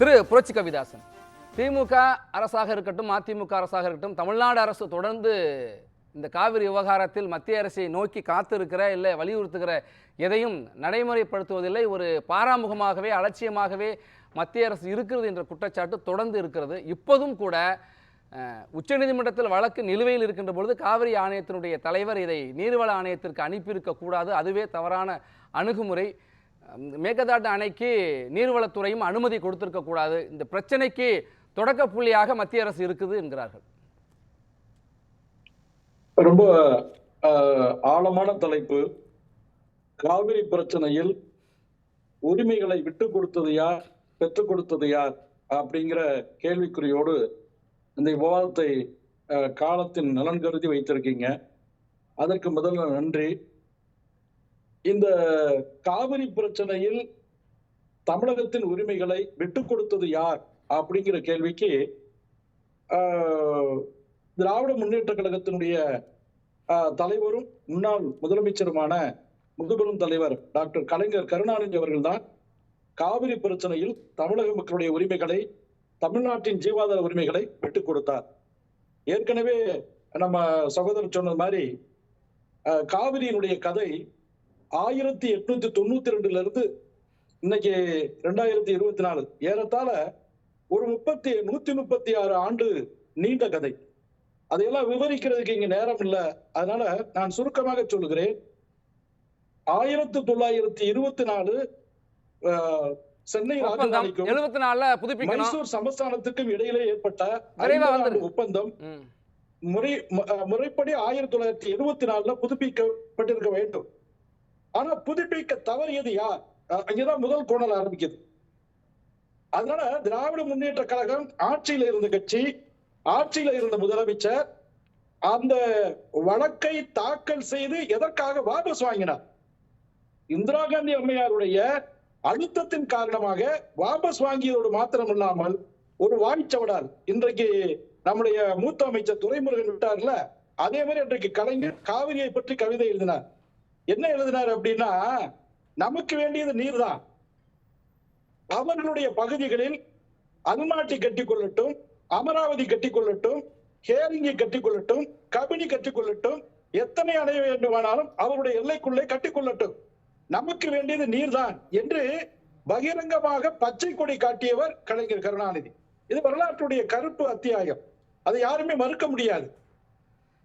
திரு புரட்சி கவிதாசன். திமுக அரசாக இருக்கட்டும் அதிமுக அரசாக இருக்கட்டும் தமிழ்நாடு அரசு தொடர்ந்து இந்த காவிரி விவகாரத்தில் மத்திய அரசை நோக்கி காத்திருக்கிற இல்லை வலியுறுத்துகிற எதையும் நடைமுறைப்படுத்துவதில்லை. ஒரு பாராமுகமாகவே அலட்சியமாகவே மத்திய அரசு இருக்கிறது என்ற குற்றச்சாட்டு தொடர்ந்து இருக்கிறது. இப்போதும் கூட உச்சநீதிமன்றத்தில் வழக்கு நிலுவையில் இருக்கின்ற பொழுது காவிரி ஆணையத்தினுடைய தலைவர் இதை நீர்வள ஆணையத்திற்கு அனுப்பியிருக்கக்கூடாது. அதுவே தவறான அணுகுமுறை. மேகதாட்டு அணைக்கு நீர்வளத்துறையும் அனுமதி கொடுத்திருக்கக்கூடாது இந்த பிரச்சனைக்கு தொடக்க புள்ளியாக மத்திய அரசு இருக்குது என்கிறார்கள். ரொம்ப ஆஹ், ஆழமான தலைப்பு. காவிரி பிரச்சனையில் உரிமைகளை விட்டு கொடுத்தது யார் பெற்றுக் கொடுத்தது யார் அப்படிங்கிற கேள்விக்குறியோடு இந்த விவாதத்தை காலத்தின் நலன் கருதி வைத்திருக்கீங்க. அதற்கு முதல்ல நன்றி. இந்த காவிரி பிரச்சனையில் தமிழகத்தின் உரிமைகளை விட்டு கொடுத்தது யார் அப்படிங்கிற கேள்விக்கு திராவிட முன்னேற்ற கழகத்தினுடைய தலைவரும் முன்னாள் முதலமைச்சருமான முதுபெரும் தலைவர் டாக்டர் கலைஞர் கருணாநிதி அவர்கள்தான் காவிரி பிரச்சனையில் தமிழக மக்களுடைய உரிமைகளை தமிழ்நாட்டின் ஜீவாதார உரிமைகளை விட்டுக் கொடுத்தார். ஏற்கனவே நம்ம சகோதரர் சொன்னது மாதிரி காவிரியினுடைய கதை ஆயிரத்தி எட்நூத்தி தொண்ணூத்தி ரெண்டுல இருந்து இன்னைக்கு ரெண்டாயிரத்தி இருபத்தி நாலு. ஏறத்தாழ ஒரு முப்பத்தி நூத்தி முப்பத்தி ஆறு ஆண்டு நீண்ட கதை. அதையெல்லாம் விவரிக்கிறதுக்கு இங்க நேரம் இல்ல. அதனால நான் சுருக்கமாக சொல்லுகிறேன். ஆயிரத்தி தொள்ளாயிரத்தி இருபத்தி நாலு ஆஹ், சென்னை எழுபத்தி நாலுல புதுப்பிக்கணும். மைசூர் சமஸ்தானத்துக்கும் இடையிலே ஏற்பட்ட. ஒப்பந்தம். முறை முறைப்படி ஆயிரத்தி தொள்ளாயிரத்தி எழுபத்தி நாலுல புதுப்பிக்கப்பட்டிருக்க வேண்டும். ஆனா புதுப்பிக்க தவறியது யார்? அஹ், அங்கதான் முதல் கோணல் ஆரம்பிக்குது. அதனால திராவிட முன்னேற்ற கழகம் ஆட்சியில இருந்த கட்சி ஆட்சியில இருந்த முதலமைச்சர் அந்த வழக்கை தாக்கல் செய்து எதற்காக வாபஸ் வாங்கினார்? இந்திரா காந்தி அம்மையாருடைய அழுத்தத்தின் காரணமாக வாபஸ் வாங்கியதோடு மாத்திரமில்லாமல் ஒரு வாய்ச்சவடால் இன்றைக்கு நம்முடைய மூத்த அமைச்சர் துரைமுருகன் விட்டார்ல அதே மாதிரி இன்றைக்கு கலைஞர் காவிரியை பற்றி கவிதை எழுதினார். என்ன எழுதினார் அப்படின்னா நமக்கு வேண்டியது நீர்தான். அவர்களுடைய பகுதிகளில் அல்மாட்டி கட்டிக்கொள்ளட்டும் அமராவதி கட்டிக்கொள்ளட்டும் ஹேரிங்கை கட்டிக்கொள்ளட்டும் கபினி கட்டிக்கொள்ளட்டும் எத்தனை அடைய வேண்டுமானாலும் அவருடைய எல்லைக்குள்ளே கட்டிக்கொள்ளட்டும். நமக்கு வேண்டியது நீர்தான் என்று பகிரங்கமாக பச்சை கொடி காட்டியவர் கலைஞர் கருணாநிதி. இது வரலாற்றுடைய கருப்பு அத்தியாயம். அதை யாருமே மறுக்க முடியாது.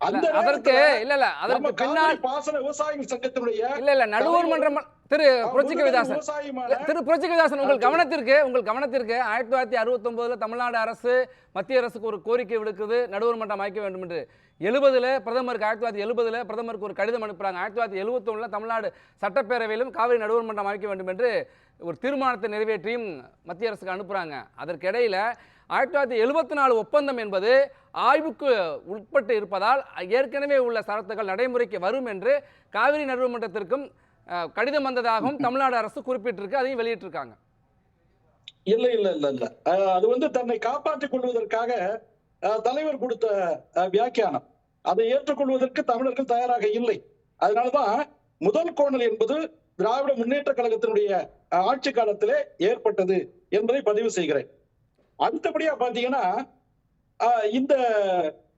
அதற்கு இல்ல இல்ல அதற்கு பின்னால் பாசன விவசாயிகள் சங்கத்தினுடைய இல்ல இல்ல நடுவர் மன்றம் திரு புரட்சி கவிதாசன் திரு புரட்சி கவிதாசன் உங்கள் கவனத்திற்கு உங்கள் கவனத்திற்கு ஆயிரத்தி தொள்ளாயிரத்தி அறுபத்தி ஒன்பதுல தமிழ்நாடு அரசு மத்திய அரசுக்கு ஒரு கோரிக்கை விடுக்குது நடுவர் மன்றம் அமைக்க வேண்டும் என்று. எழுபதுல பிரதமருக்கு ஆயிரத்தி தொள்ளாயிரத்தி எழுபதுல பிரதமருக்கு ஒரு கடிதம் அனுப்புறாங்க. ஆயிரத்தி தொள்ளாயிரத்தி எழுபத்தொன்னுல தமிழ்நாடு சட்டப்பேரவையிலும் காவிரி நடுவர் மன்றம் அமைக்க வேண்டும் என்று ஒரு தீர்மானத்தை நிறைவேற்றியும் மத்திய அரசுக்கு அனுப்புறாங்க. அதற்கிடையில ஆயிரத்தி தொள்ளாயிரத்தி எழுபத்தி நாலு ஒப்பந்தம் என்பது ஆய்வுக்கு உட்பட்டு இருப்பதால் ஏற்கனவே உள்ள சரத்துகள் நடைமுறைக்கு வரும் என்று காவிரி நடுவர் மன்றத்திற்கும் அஹ், கடிதம் வந்ததாகவும் தமிழ்நாடு அரசு குறிப்பிட்டிருக்கு அதையும் வெளியிட்டிருக்காங்க. இல்ல இல்ல இல்ல இல்ல. அது வந்து தன்னை காப்பாற்றிக் கொள்வதற்காக அஹ், தலைவர் கொடுத்த அஹ், வியாக்கியானம். அதை ஏற்றுக்கொள்வதற்கு தமிழர்கள் தயாராக இல்லை. அதனாலதான் முதல் கோணல் என்பது திராவிட முன்னேற்ற கழகத்தினுடைய அஹ், ஆட்சி காலத்திலே ஏற்பட்டது என்பதை பதிவு செய்கிறேன். அடுத்தபடியா பாத்தீங்கன்னா இந்த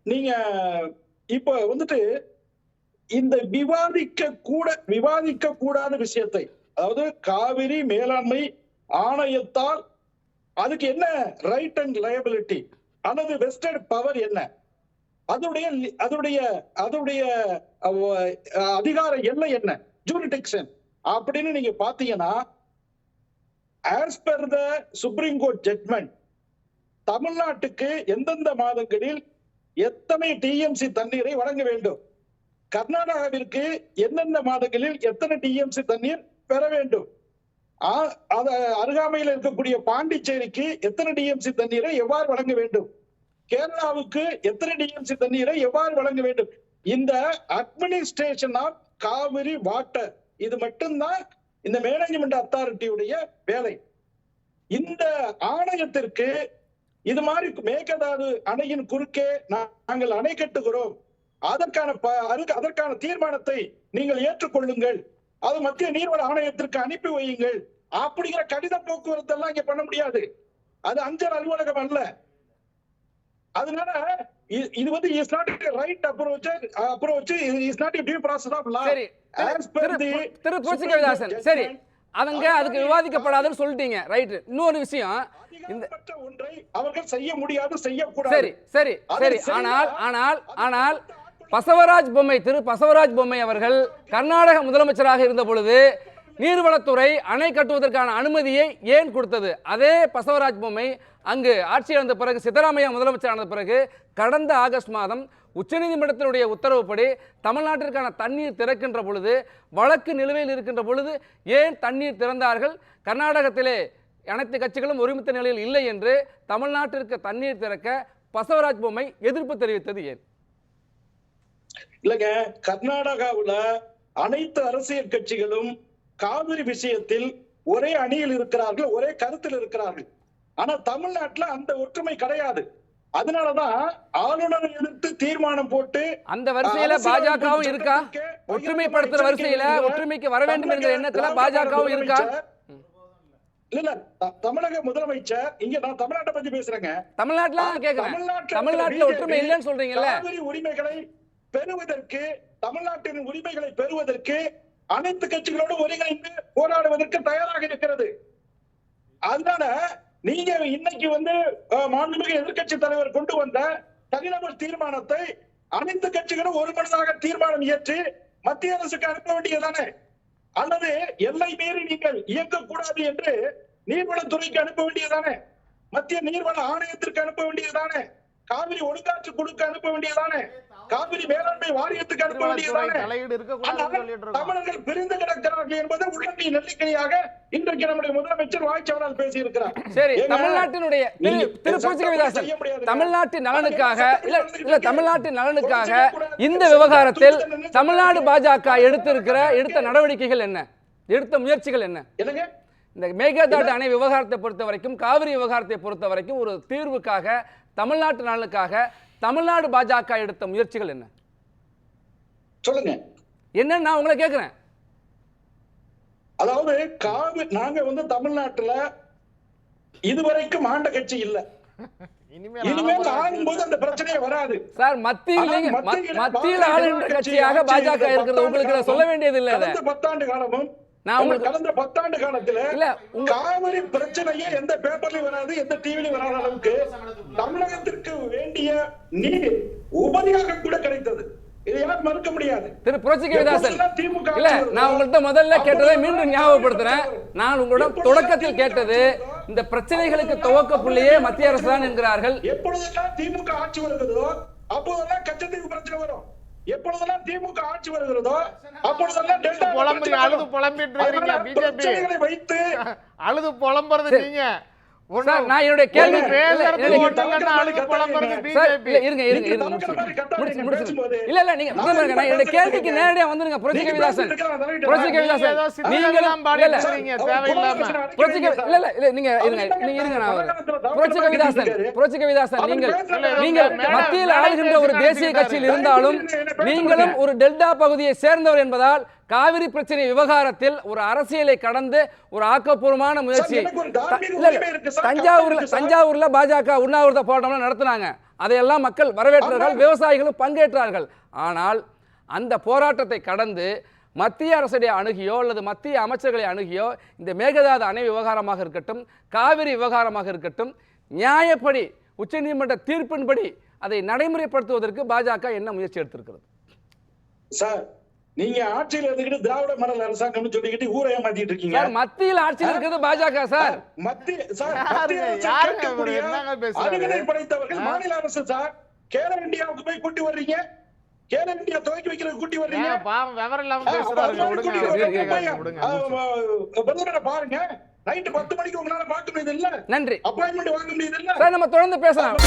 நீங்க இப்ப வந்துட்டு இந்த விவாதிக்க கூட விவாதிக்க கூடாத விஷயத்தை அதாவது காவிரி மேலாண்மை ஆணையத்தால் அதுக்கு என்ன ரைட் அண்ட் லயபிலிட்டி அல்லது வெஸ்டட் பவர் என்ன? அதனுடைய அதனுடைய அதனுடைய அதிகார எல்லை என்ன? ஜூரிடிக்ஷன் அப்படின்னு நீங்க பாத்தீங்கன்னா as per the supreme court judgement தமிழ்நாட்டுக்கு எந்தெந்த மாதங்களில் எத்தனை டிஎம்சி தண்ணீரை வழங்க வேண்டும்? கர்நாடகாவிற்கு எந்தெந்த மாதங்களில் எத்தனை டிஎம்சி தண்ணீர் பெற வேண்டும்? ஆ- அத அருகாமையில் இருக்கக்கூடிய பாண்டிச்சேரிக்கு எத்தனை டிஎம்சி தண்ணீரை எவ்வாறு வழங்க வேண்டும்? கேரளாவுக்கு எத்தனை டிஎம்சி தண்ணீரை எவ்வாறு வழங்க வேண்டும்? இந்த அட்மினிஸ்ட்ரேஷன் ஆஃப் காவிரி வாட்டர் இது மட்டும்தான் இந்த மேனேஜ்மெண்ட் அத்தாரிட்டியுடைய வேலை. இந்த ஆணையத்திற்கு இது மாதிரி மேகதாது அணையின் குறுக்கே நாங்கள் அணை கட்டுகிறோம். அதற்கான அதற்கான தீர்மானத்தை நீங்கள் ஏற்றுக்கொள்ளுங்கள். அது மத்திய நீர்வள ஆணையத்திற்கு அனுப்பி வையுங்கள். அப்படிங்கிற கடித போக்குவரத்து எல்லாம் இங்க பண்ண முடியாது. அது அஞ்சல் அலுவலகம் அல்ல. அதனால இது வந்து is not right approach approach is not due process of law சரி. திரு- சரி. அவங்க அதுக்கு விவாதிக்கப்படாதுன்னு சொல்லிட்டீங்க. ரைட் இன்னொரு விஷயம் இந்த ஒன்றை அவர்கள் செய்ய முடியாது செய்யக்கூடாது. சரி சரி சரி. ஆனால் ஆனால் ஆனால் பசவராஜ் பொம்மை திரு பசவராஜ் பொம்மை அவர்கள் கர்நாடக முதலமைச்சராக இருந்த பொழுது நீர்வளத்துறை அணை கட்டுவதற்கான அனுமதியை ஏன் கொடுத்தது? அதே பசவராஜ் பொம்மை அங்கு ஆட்சி இழந்த பிறகு சித்தராமையா முதலமைச்சர் ஆனது பிறகு கடந்த ஆகஸ்ட் மாதம் உச்சநீதிமன்றத்தினுடைய உத்தரவுப்படி தமிழ்நாட்டிற்கான தண்ணீர் திறக்கின்ற பொழுது வழக்கு நிலுவையில் இருக்கின்ற பொழுது ஏன் தண்ணீர் திறந்தார்கள்? கர்நாடகத்திலே அனைத்து கட்சிகளும் ஒருமித்த நிலையில் இல்லை என்று தமிழ்நாட்டிற்கு தண்ணீர் திறக்க பசவராஜ் பொம்மை எதிர்ப்பு தெரிவித்தது ஏன்? இல்லைங்க கர்நாடகாவில் அனைத்து அரசியல் கட்சிகளும் காவிரி விஷயத்தில் ஒரே அணியில் இருக்கிறார்கள் ஒரே கருத்தில் இருக்கிறார்கள். ஆனா தமிழ்நாட்டுல அந்த ஒற்றுமை கிடையாது. அதனாலதான் ஆளுநரை எதிர்த்து தீர்மானம் போட்டு அந்த வரிசையில பாஜகவும் இருக்கா? ஒற்றுமைப்படுத்துற வரிசையில ஒற்றுமைக்கு வர வேண்டும் தமிழக எண்ணத்துல பாஜகவும் இருக்கா? இல்ல தமிழக முதலமைச்சர் இங்க நான் தமிழ்நாட்டை பத்தி பேசுறேங்க. தமிழ்நாட்டுல கேக்குறேன். தமிழ்நாட்டுல ஒற்றுமை இல்லைன்னு சொல்றீங்கல்ல? காவிரி உரிமைகளை பெறுவதற்கு தமிழ்நாட்டின் உரிமைகளை பெறுவதற்கு அனைத்து கட்சிகளோடு ஒருங்கிணைந்து போராடுவதற்கு தயாராக இருக்கிறது. அதனால நீங்க இன்னைக்கு வந்து மாண்புமிகு எதிர்க்கட்சி தலைவர் கொண்டு வந்த தனிநபர் தீர்மானத்தை அனைத்து கட்சிகளும் ஒரு மனதாக தீர்மானம் இயற்றி மத்திய அரசுக்கு அனுப்ப வேண்டியதானே அல்லது எல்லை மீறி நீங்கள் இயக்கக்கூடாது என்று நீர்வளத்துறைக்கு அனுப்ப வேண்டியதானே மத்திய நீர்வள ஆணையத்திற்கு அனுப்ப வேண்டியதானே காவிரி ஒழுங்காற்று குழுக்கு அனுப்ப வேண்டியதானே காவிரி மேலாண்மை வாரியத்துக்கு அனுப்ப வேண்டியதானே தமிழர்கள் பிரிந்து கிடக்கிறார்கள் என்பது உள்ளங்கை நெல்லிக்கையாக இன்றைக்கு நம்முடைய முதலமைச்சர் வாய்ச்சவரால் பேசியிருக்கிறார். சரி தமிழ்நாட்டினுடைய. தமிழ்நாட்டின் நலனுக்காக இல்ல இல்ல. தமிழ்நாட்டின் நலனுக்காக. இந்த விவகாரத்தில் தமிழ்நாடு பாஜக எடுத்திருக்கிற எடுத்த நடவடிக்கைகள் என்ன? எடுத்த முயற்சிகள் என்ன? இந்த மேகதாட்டு அணை விவகாரத்தை பொறுத்த வரைக்கும் காவிரி விவகாரத்தை பொறுத்த வரைக்கும் ஒரு தீர்வுக்காக தமிழ்நாட்டு நலனுக்காக தமிழ்நாடு பாஜக எடுத்த முயற்சிகள் என்ன? சொல்லுங்க. என்னன்னு நான் உங்களை கேட்கிறேன் அதாவது காவி நாங்க வந்து தமிழ்நாட்டுல இதுவரைக்கும் ஆண்ட கட்சி இல்ல. இனிமேல் ஆளும்போது அந்த பிரச்சனையே வராது. சார் மத்தியில் மத்தியில ஆளுகின்ற கட்சியாக பாஜக இருக்கிறது. உங்களுக்கு சொல்ல வேண்டியது இல்ல பத்தாண்டு காலமும் நான் உங்களுக்கு கடந்த பத்தாண்டு காலத்துல காவிரி பிரச்சனையே எந்த பேப்பர்லயும் வராது எந்த டிவிலையும் வராத அளவுக்கு தமிழகத்திற்கு வேண்டிய நீர் உபரியாக கூட கிடைத்தது. மறுக்க முடியாது. திரு புரட்சி கவிதாசன் இல்ல நான் உங்கள்ட்ட முதல்ல கேட்டதை மீண்டும் ஞாபகப்படுத்துறேன். நான் உங்களிடம் தொடக்கத்தில் கேட்டது இந்த பிரச்சனைகளுக்கு துவக்க புள்ளியே மத்திய அரசு தான் என்கிறார்கள். எப்பொழுதெல்லாம் திமுக ஆட்சி வருகிறதோ அப்போதெல்லாம் கச்சத்தீவு பிரச்சனை வரும். எப்பொழுதெல்லாம் திமுக ஆட்சி வருகிறதோ அப்பொழுதெல்லாம் டெல்டா பிரச்சனை அழுது. புலம்பிட்டு இருக்கீங்க பிஜேபி வைத்து அழுது புலம்புறது. நீங்க நான் என்னுடைய கேள்வி இருங்க இருங்க இருங்க முடிச்சு முடிச்சு. இல்ல இல்ல நீங்க நான் என்னுடைய கேள்விக்கு. நேரடியா வந்துருங்க புரட்சி கவிதாசன். கவிதாசன் நீங்களும் இல்ல புரட்சி நீங்க இருங்க நீங்க இருங்க நான் வரேன். தமிழகத்துல புரட்சி டாக்டர் கவிதாசன் இருக்காரு. புரட்சி கவிதாசன் அவர் நீங்கள் மத்தியில் ஆளுகின்ற ஒரு தேசிய. கட்சியில் இருந்தாலும் நீங்களும் ஒரு டெல்டா பகுதியை சேர்ந்தவர் என்பதால் காவிரி பிரச்சனை விவகாரத்தில் ஒரு அரசியலை கடந்து ஒரு ஆக்கப்பூர்வமான முயற்சி தஞ்சாவூர்ல. தஞ்சாவூர்ல பாஜக உண்ணாவிரத போராட்டம்லாம் நடத்தினாங்க அதையெல்லாம் மக்கள் வரவேற்றார்கள். விவசாயிகளும் பங்கேற்றார்கள் ஆனால் அந்த போராட்டத்தை கடந்து மத்திய அரசுடைய அணுகியோ அல்லது மத்திய அமைச்சர்களை அணுகியோ இந்த மேகதாது அணை விவகாரமாக இருக்கட்டும் காவிரி விவகாரமாக இருக்கட்டும் நியாயப்படி உச்சநீதிமன்ற தீர்ப்பின்படி அதை நடைமுறைப்படுத்துவதற்கு பாஜக என்ன முயற்சி எடுத்திருக்கிறது சார் நீங்க ஆட்சியில் இருந்துகிட்டு திராவிட மணல் அரசாங்கம்னு சொல்லிக்கிட்டு ஊரை ஏமாத்திட்டு இருக்கீங்க. சார் மத்தியில் ஆட்சியில் இருக்கிறது பாஜக சார். மத்திய சார் பேசுறாரு? அணுகுனை படைத்தவர்கள்? மாநில அரசு சார். கேரள இந்தியாவுக்கு போய் கூட்டி வர்றீங்க. கேரள இந்தியா துவக்கி வைக்கிறது கூட்டி வர்றீங்க. பாவம் விவரம் இல்லாம பிரதமரை பாருங்க. நைட்டு பத்து மணிக்கு உங்களால பார்க்க முடியுது இல்ல? நன்றி. அப்பாயின்மெண்ட் வாங்க முடியுது இல்ல? சார் நம்ம தொடர்ந்து பேசலாம்.